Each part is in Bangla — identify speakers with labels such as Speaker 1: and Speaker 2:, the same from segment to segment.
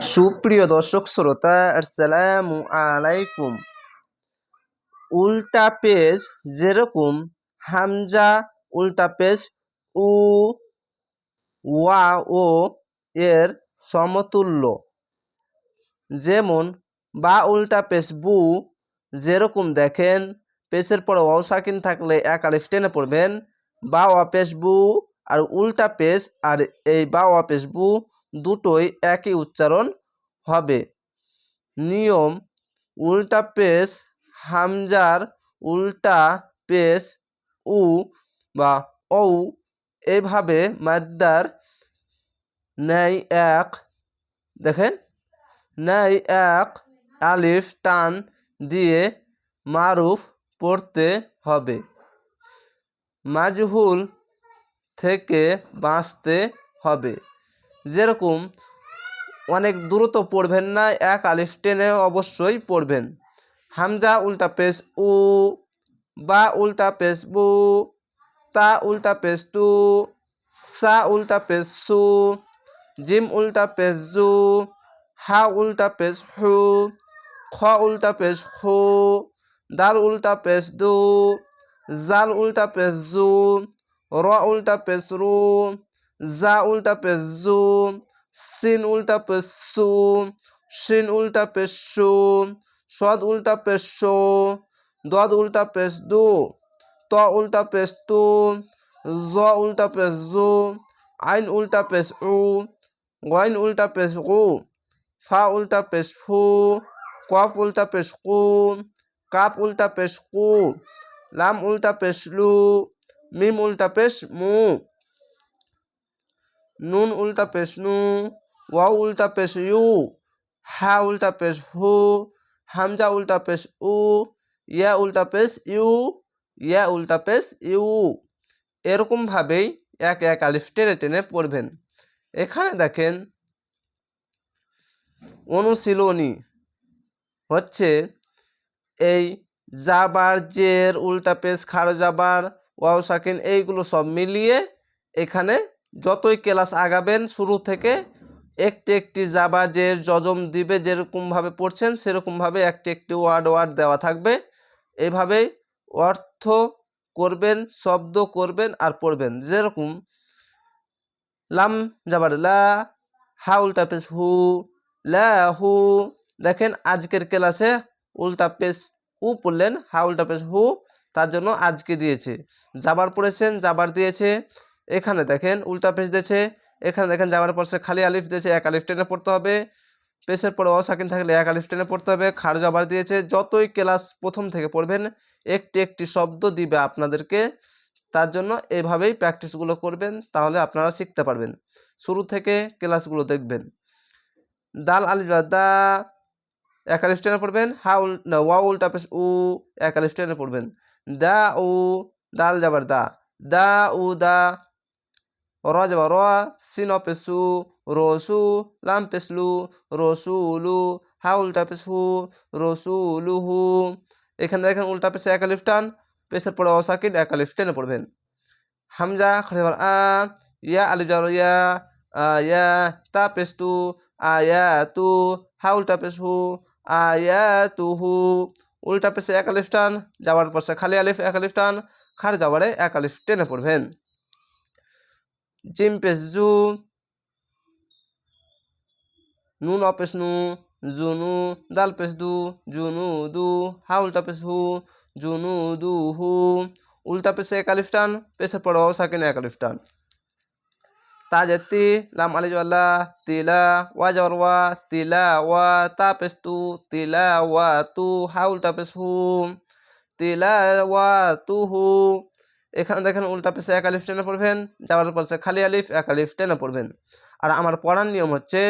Speaker 1: সুপ্রিয় দর্শক শ্রোতা, আসসালামু আলাইকুম। উল্টা পেজ যেরকম, হামজা উল্টা পেজ উ, ওয়া, ও এর সমতুল্য। যেমন, বা উল্টা পেশ বু যেরকম দেখেন পেশের পরে ওয়াও সাকিন থাকলে এক আলিফ টেনে পড়বেন। বা ওয়া পেশ বু আর উল্টা পেশ আর এই বা ওয়া পেশ বু দুটোই একই উচ্চারণ হবে। নিয়ম, উল্টা পেশ, হামজার, উল্টা পেশ, উ বা ঔ, এভাবে মাদ্দার ন্যায় এক, দেখেন ন্যায় এক, আলিফ, টান দিয়ে মারুফ পড়তে হবে। মাজহুল থেকে বাঁচতে হবে। যেরকম অনেক দ্রুত পড়বেন না এক আলিফ টেনে অবশ্যই পড়বেন হামজা উল্টা পেশ উ বা উল্টা পেশ বু তা উল্টা পেশ টু সা উল্টা পেশ সু জিম উল্টা পেশ জু হা উল্টা পেশ হু খ উল্টা পেশ হু দাল উল্টা পেশ দু জাল উল্টা পেশ জু র উল্টা পেশ রু জা উল্টা পেশ জু সিন উল্টা পেশ সু শিন উল্টা পেশ সু সদ উল্টা পেশ সো দদ উল্টা পেশ দু ত উল্টা পেশ তু জ উল্টা পেশ জু আইন উল্টা পেশ উ গইন উল্টা পেশ উ ফা উল্টা পেশ ফু কফ উল্টা পেশ কু কাপ উল্টা পেশ কু লাম উল্টা পেশ লু মিম উল্টা পেশ মু নুন উল্টা পেশ নু ওয়াও উল্টা পেশ ইউ হা উল্টা পেশ হু হামজা উল্টা পেশ উ ইয়া উল্টা পেশ ইউ ইয়া উল্টা পেশ ইউ এরকমভাবেই এক এক আলিফ টেনে টেনে পড়বেন। এখানে দেখেন, অনুশীলনী হচ্ছে এই জাবার, জের, উল্টা পেশ খাড় জাবার, ওয়াও, সাকিন, এইগুলো সব মিলিয়ে এখানে যতই ক্লাস আগাবেন, শুরু থেকে একটি একটি জাবা যে যজম দিবে, যেরকমভাবে পড়ছেন, সেরকমভাবে একটি একটি ওয়ার্ড ওয়ার্ড দেওয়া থাকবে। এভাবেই অর্থ করবেন, শব্দ করবেন আর পড়বেন। যেরকম লাম যাবার লা, হা উল্টা পেশ হু, লা হু। দেখেন, আজকের ক্লাসে উল্টা পেশ উ পড়লেন, হা উল্টা পেশ হু, তার জন্য আজকে দিয়েছে। জাবার পড়েছেন, জাবার দিয়েছে। এখানে দেখেন, উল্টা পেশ দিয়েছে, এখানে দেখেন যাওয়ার পর সে খালি আলিফ দিয়েছে, এক আলিফ টেনে পড়তে হবে। পেশের পরে অসাকিন থাকলে এক আলিফ টেনে পড়তে হবে খার জবার দিয়েছে। যতই ক্লাস প্রথম থেকে পড়বেন, একটি একটি শব্দ দিবে আপনাদেরকে। তার জন্য এভাবেই প্র্যাকটিসগুলো করবেন, তাহলে আপনারা শিখতে পারবেন। শুরু থেকে ক্লাসগুলো দেখবেন। দাল আলিফ দা, এক আলিফ টেনে পড়বেন। হা উল ওয়া উল্টা পেশ উ, এক আলিফ টেনে পড়বেন। দা উ, দাল যাবার দা। দা উ, দা র যাবা র সিন পেসু রসু লাম পেসলু রসুলু হা উল্টা পেসু রসুলুহু এখানে দেখেন উল্টা পেসে এক আলিফ টান পেসের পরে অসাকিন এক টেনে পড়বেন। হামজা খড়ে আ, ইয়া, আলিফ যাবার ইয়া আয়া তা পেস্তু আয়া তু হা উল্টা পেসু আয়া তুহু উল্টা পেসে এক আলিফ টান, যাওয়ার পর খালি আলিফ এক আলিফ টান, খার যাবারে এক আলিফ টেনে পড়বেন। জিম পেস জু নুন অপেস নু জুনু দাল পেস দু জুনু দু হা উল্টা পেস হু জুনু দু হু উল্টা পেসে এক আলিফ টান পেসের পর সাকিন এক আলিফ টান তাজেতি লাম আলি ওয়ালা তিলা ওয়া জর ওয়া তিলা ওয়া তা পেস তু তিলা ওয়া তু হা উল্টা পেস হু তিলা ওয়া তু হু এখানে দেখেন উল্টা পেশে এক আলিফ টেনে পড়বেন যাওয়ার পর খালি আলিফ, এক আলিফ টেনে পড়বেন। আর আমার পড়ার নিয়ম হচ্ছে,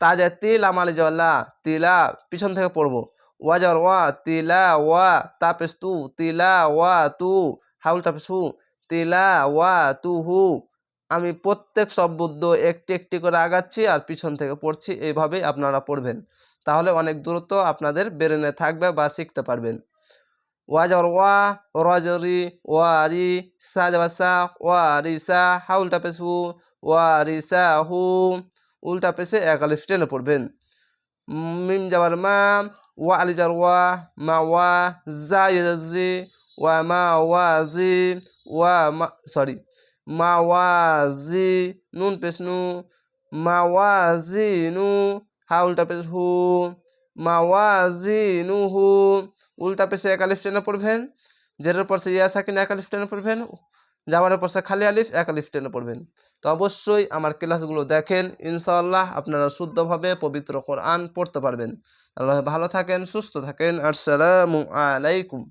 Speaker 1: তাজা তিল আমালি জল্লা তিলা পিছন থেকে পড়ব। ওয়াজার ওয়া, তিলা ওয়া, তাপেস তু, তিলা ওয়া তু হাউল তাপেস হু, তিলা ওয়া তু হু। আমি প্রত্যেক শব্দ একটি একটি করে আগাচ্ছি আর পিছন থেকে পড়ছি এইভাবেই আপনারা পড়বেন। তাহলে অনেক দূরত্ব আপনাদের বেরেনে থাকবে বা শিখতে পারবেন। ওয়াজর ওয়া, রজরি, ওয়ারি সা যাবা ওয়ারিসা, হা উল্টা হু, ওয়ারিসা, হু, উল্টা পেশে এক আলিফ টেনে পড়বেন। মিম যাবার মা, ওয়া আলি যার ওয়া, মা ওয়া, জা জি, ওয়া মা ওয়া জি, ওয়া মা, সরি, মা ওয়া জি, নুন পেশ নু, মা ওয়া জি নু, হা উল্টা পেশ হু মা ওয়া জি নু হু উল্টা পেশে এক আলিফ টেনে পড়বেন। জেরের পর সে ইয়া সাকিন এক আলিফ টেনে পড়বেন। যাওয়ার পর সে খালি আলিফ এক আলিফ টেনে পড়বেন। তো অবশ্যই আমার ক্লাসগুলো দেখেন। ইনশাআল্লাহ আপনারা শুদ্ধভাবে পবিত্র কোরআন পড়তে পারবেন। আল্লাহ ভালো থাকেন, সুস্থ থাকেন। আসসালামু আলাইকুম।